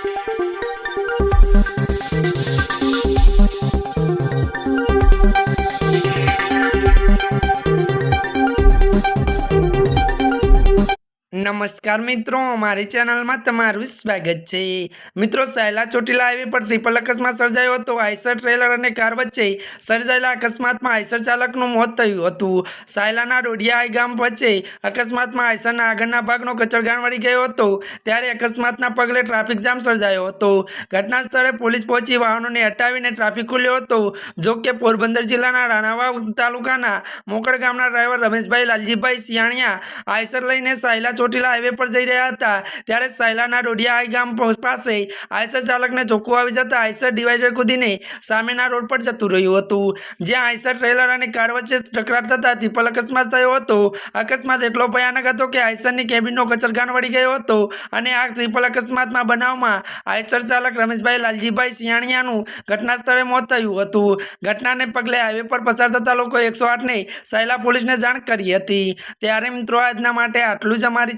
Thank you. નમસ્કાર મિત્રો અમારી ચેનલમાં તમારું સ્વાગત છે. મિત્રો, સહેલા ચોટીલા હાઈવે પર ટ્રિપલ અકસ્માત સર્જાયો હતો. આઈસર ટ્રેલર અને કાર વચ્ચે સર્જાયેલા અકસ્માતમાં આઈસર ચાલકનું મોત થયું હતું. સાયલાના ડોડિયા ગામ વચ્ચે અકસ્માતમાં આઈસરના આગળના ભાગનો કચરગાણ વળી ગયો હતો. ત્યારે અકસ્માતના પગલે ટ્રાફિક જામ સર્જાયો હતો. ઘટના સ્થળે પોલીસ પહોંચી વાહનોને હટાવીને ટ્રાફિક ખુલ્યો હતો. જો કે પોરબંદર જિલ્લાના રાણાવાવ તાલુકાના મોકળ ગામના ડ્રાઈવર રમેશભાઈ લાલજીભાઈ સિયાણિયા આઈસર લઈને સાયલા ચોટીલા હાઈવે પર જઈ રહ્યા હતા. ત્યારે સાયલાના ડોડિયા ગામ પાસે આઈસર ચાલકને ચોખ્ખું આવી જતા આઈસર ડિવાઈડર કૂદીને સામેના રોડ પર જતું રહ્યું હતું. જ્યાં આઈસર ટ્રેલર અને કાર વચ્ચે ટકરાર થતા ત્રિપલ અકસ્માત થયો હતો. અકસ્માત એટલો ભયાનક હતો કે આઈસરની કેબિનનો કચરગાન વળી ગયો હતો અને આ ત્રિપલ અકસ્માતમાં બનાવમાં આઈસર ચાલક રમેશભાઈ લાલજીભાઈ સિયાણિયાનું ઘટના સ્થળે મોત થયું હતું. ઘટનાને પગલે હાઈવે પર પસાર થતા લોકો એકસો આઠને સાયલા પોલીસને જાણ કરી હતી. ત્યારે મિત્રો, આજના માટે આટલું જ. અમારી